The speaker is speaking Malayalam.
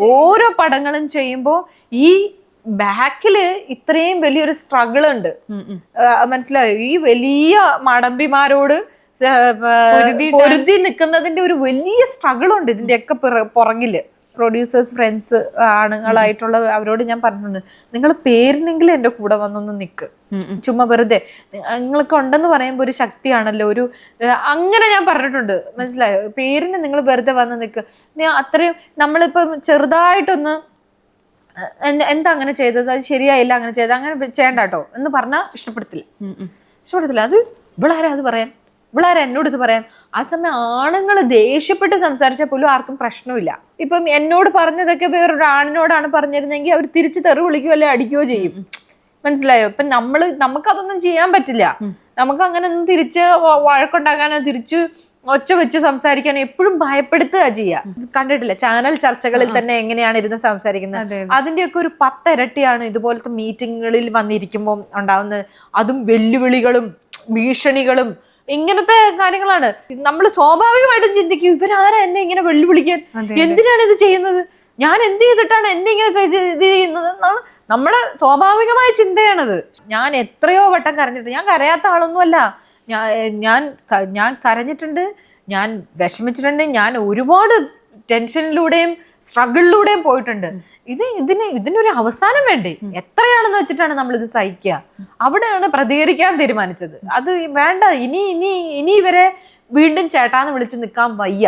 ഓരോ പടങ്ങളും ചെയ്യുമ്പോൾ ഈ ബാക്കിൽ ഇത്രയും വലിയൊരു സ്ട്രഗിൾ ഉണ്ട് മനസ്സിലായോ? ഈ വലിയ മടമ്പിമാരോട് പൊരുതി നിൽക്കുന്നതിന്റെ ഒരു വലിയ സ്ട്രഗിൾ ഉണ്ട് ഇതിന്റെയൊക്കെ പിറ- പുറകിൽ. പ്രൊഡ്യൂസേഴ്സ് ഫ്രണ്ട്സ് ആണുങ്ങളായിട്ടുള്ള അവരോട് ഞാൻ പറഞ്ഞിട്ടുണ്ട്. നിങ്ങൾ പേരിനെങ്കിലും എന്റെ കൂടെ വന്നൊന്ന് നിൽക്ക് ചുമ്മാ വെറുതെ. നിങ്ങൾക്ക് ഉണ്ടെന്ന് പറയുമ്പോൾ ഒരു ശക്തിയാണല്ലോ ഒരു അങ്ങനെ ഞാൻ പറഞ്ഞിട്ടുണ്ട്. മനസ്സിലായോ? പേരിന് നിങ്ങൾ വെറുതെ വന്ന് നിൽക്ക് അത്രയും നമ്മളിപ്പം ചെറുതായിട്ടൊന്ന് എന്താ അങ്ങനെ ചെയ്തത്? അത് ശരിയായില്ല അങ്ങനെ ചെയ്തത്. അങ്ങനെ ചെയ്യണ്ട കേട്ടോ. എന്ന് പറഞ്ഞാൽ ഇഷ്ടപ്പെടത്തില്ല. ഇഷ്ടപ്പെടത്തില്ല. അത് ഇവളാരാ അത് പറയാൻ? ഇവളാരാ എന്നോട് ഇത് പറയാൻ? ആ സമയം ആണുങ്ങൾ ദേഷ്യപ്പെട്ട് സംസാരിച്ചാൽ പോലും ആർക്കും പ്രശ്നമില്ല. ഇപ്പം എന്നോട് പറഞ്ഞതൊക്കെ വേറൊരു ആണിനോടാണ് പറഞ്ഞിരുന്നെങ്കിൽ അവർ തിരിച്ച് തെറി വിളിക്കുകയോ അല്ലെ അടിക്കുകയോ ചെയ്യും. മനസ്സിലായോ? ഇപ്പൊ നമ്മൾ നമുക്കതൊന്നും ചെയ്യാൻ പറ്റില്ല. നമുക്ക് അങ്ങനെ ഒന്നും തിരിച്ച് വഴക്കുണ്ടാക്കാനോ തിരിച്ച് ഒച്ച വെച്ച് സംസാരിക്കാനോ എപ്പോഴും ഭയപ്പെടുത്തുക ചെയ്യുക കണ്ടിട്ടില്ല? ചാനൽ ചർച്ചകളിൽ തന്നെ എങ്ങനെയാണ് ഇരുന്ന് സംസാരിക്കുന്നത്? അതിന്റെയൊക്കെ ഒരു പത്തിരട്ടിയാണ് ഇതുപോലത്തെ മീറ്റിങ്ങുകളിൽ വന്നിരിക്കുമ്പോൾ ഉണ്ടാവുന്നത്. അതും വെല്ലുവിളികളും ഭീഷണികളും ഇങ്ങനത്തെ കാര്യങ്ങളാണ്. നമ്മൾ സ്വാഭാവികമായിട്ടും ചിന്തിക്കും ഇവരാരാ എന്നെ ഇങ്ങനെ വെല്ലുവിളിക്കാൻ? എന്തിനാണ് ഇത് ചെയ്യുന്നത്? ഞാൻ എന്ത് ചെയ്തിട്ടാണ് എന്നെ ഇങ്ങനെ ഇത് ചെയ്- ചെയ്യുന്നത് എന്നാണ് നമ്മുടെ സ്വാഭാവികമായ ചിന്തയാണത്. ഞാൻ എത്രയോ വട്ടം കരഞ്ഞിട്ട് ഞാൻ കരയാത്ത ആളൊന്നുമല്ല. ഞാൻ ഞാൻ ഞാൻ കരഞ്ഞിട്ടുണ്ട് ഞാൻ വിഷമിച്ചിട്ടുണ്ട് ഞാൻ ഒരുപാട് ടെൻഷനിലൂടെയും സ്ട്രഗിളിലൂടെയും പോയിട്ടുണ്ട്. ഇത് ഇതിന് ഇതിനൊരു അവസാനം വേണ്ടേ? എത്രയാണെന്ന് വെച്ചിട്ടാണ് നമ്മൾ ഇത് സഹിക്കുക? അവിടെയാണ് പ്രതികരിക്കാൻ തീരുമാനിച്ചത്. അത് വേണ്ട ഇനി ഇനി ഇനി ഇവരെ വീണ്ടും ചേട്ടാന്ന് വിളിച്ച് നിൽക്കാൻ വയ്യ.